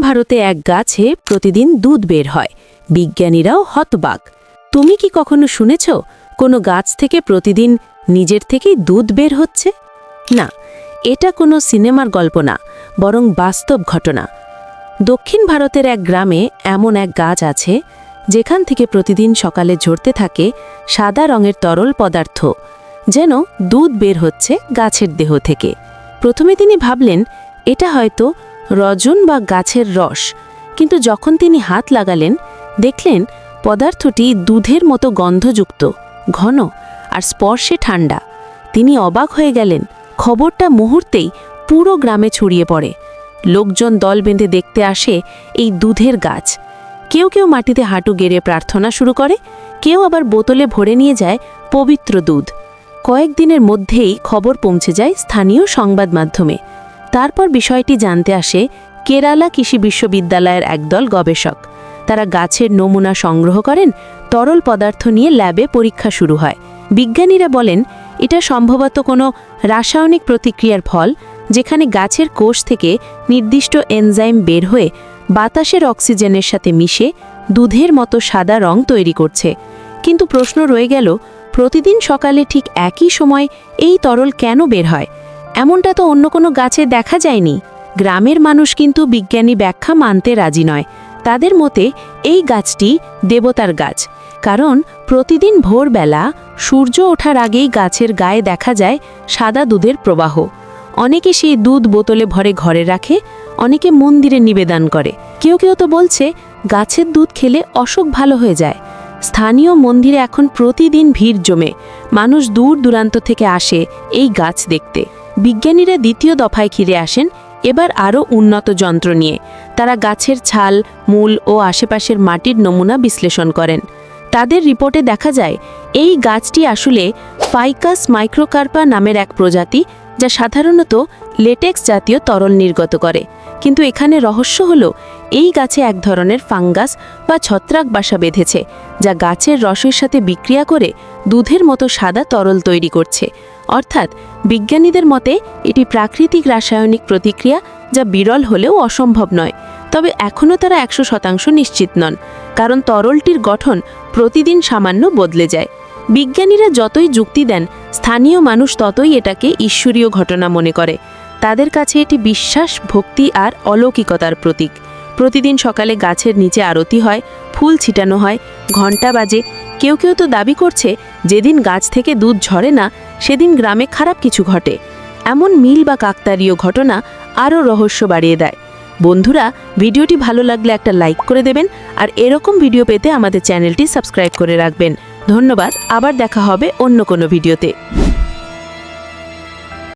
ভারতে এক গাছে প্রতিদিন দুধ বের হয়। বিজ্ঞানীরাও হতবাক। তুমি কি কখনো শুনেছ, কোনো গাছ থেকে প্রতিদিন নিজের থেকেই দুধ বের হচ্ছে? না, এটা কোনো সিনেমার গল্প না, বরং বাস্তব ঘটনা। দক্ষিণ ভারতের এক গ্রামে এমন এক গাছ আছে, যেখান থেকে প্রতিদিন সকালে ঝরতে থাকে সাদা রঙের তরল পদার্থ, যেন দুধ বের হচ্ছে গাছের দেহ থেকে। প্রথমে তিনি ভাবলেন, এটা হয়তো রজন বা গাছের রস। কিন্তু যখন তিনি হাত লাগালেন, দেখলেন পদার্থটি দুধের মতো গন্ধযুক্ত, ঘন আর স্পর্শে ঠান্ডা। তিনি অবাক হয়ে গেলেন, খবরটা মুহূর্তেই পুরো গ্রামে ছড়িয়ে পড়ে। লোকজন দল বেঁধে দেখতে আসে এই দুধের গাছ। কেউ কেউ মাটিতে হাঁটু গেড়ে প্রার্থনা শুরু করে, কেউ আবার বোতলে ভরে নিয়ে যায় পবিত্র দুধ। কয়েকদিনের মধ্যেই খবর পৌঁছে যায় স্থানীয় সংবাদ মাধ্যমে। তারপর বিষয়টি জানতে আসে কেরালা কৃষি বিশ্ববিদ্যালয়ের একদল গবেষক। তারা গাছের নমুনা সংগ্রহ করেন, তরল পদার্থ নিয়ে ল্যাবে পরীক্ষা শুরু হয়। বিজ্ঞানীরা বলেন, এটা সম্ভবত কোনো রাসায়নিক প্রতিক্রিয়ার ফল, যেখানে গাছের কোষ থেকে নির্দিষ্ট এনজাইম বের হয়ে বাতাসের অক্সিজেনের সাথে মিশে দুধের মতো সাদা রং তৈরি করছে। কিন্তু প্রশ্ন রয়ে গেল, প্রতিদিন সকালে ঠিক একই সময় এই তরল কেন বের হয়? এমনটা তো অন্য কোনো গাছে দেখা যায়নি। গ্রামের মানুষ কিন্তু বিজ্ঞানী ব্যাখ্যা মানতে রাজি নয়। তাদের মতে, এই গাছটি দেবতার গাছ। কারণ প্রতিদিন ভোরবেলা সূর্য ওঠার আগেই গাছের গায়ে দেখা যায় সাদা দুধের প্রবাহ। অনেকে সেই দুধ বোতলে ভরে ঘরে রাখে, অনেকে মন্দিরে নিবেদন করে। কেউ কেউ তো বলছে, গাছের দুধ খেলে অসুখ ভালো হয়ে যায়। স্থানীয় মন্দিরে এখন প্রতিদিন ভিড় জমে। মানুষ দূর দূরান্ত থেকে আসে এই গাছ দেখতে। বিজ্ঞানীরা দ্বিতীয় দফায় ঘিরে আসেন, এবার আরও উন্নত যন্ত্র নিয়ে। তারা গাছের ছাল, মূল ও আশেপাশের মাটির নমুনা বিশ্লেষণ করেন। তাদের রিপোর্টে দেখা যায়, এই গাছটি আসলে ফাইকাস মাইক্রোকার্পা নামের এক প্রজাতি, যা সাধারণত লেটেক্স জাতীয় তরল নির্গত করে। কিন্তু এখানে রহস্য হল, এই গাছে এক ধরনের ফাঙ্গাস বা ছত্রাক বাসা বেঁধেছে, যা গাছের রসের সাথে বিক্রিয়া করে দুধের মতো সাদা তরল তৈরি করছে। অর্থাৎ বিজ্ঞানীদের মতে এটি প্রাকৃতিক রাসায়নিক প্রতিক্রিয়া যা বিরল হলেও অসম্ভব নয়। তবে এখনও তারা একশো শতাংশ নিশ্চিত নন, কারণ তরলটির গঠন প্রতিদিন সামান্য বদলে যায়। বিজ্ঞানীরা যতই যুক্তি দেন, স্থানীয় মানুষ ততই এটাকে ঈশ্বরীয় ঘটনা মনে করে। তাদের কাছে এটি বিশ্বাস, ভক্তি আর অলৌকিকতার প্রতীক। প্রতিদিন সকালে গাছের নিচে আরতি হয়, ফুল ছিটানো হয়, ঘণ্টা বাজে। কেউ কেউ তো দাবি করছে যেদিন গাছ থেকে দুধ ঝরে না, সেদিন গ্রামে খারাপ কিছু ঘটে। এমন মিল বা কাকতারীয় ঘটনা আরও রহস্য বাড়িয়ে দেয়। বন্ধুরা, ভিডিওটি ভালো লাগলে একটা লাইক করে দেবেন আর এরকম ভিডিও পেতে আমাদের চ্যানেলটি সাবস্ক্রাইব করে রাখবেন। ধন্যবাদ, আবার দেখা হবে অন্য কোনো ভিডিওতে।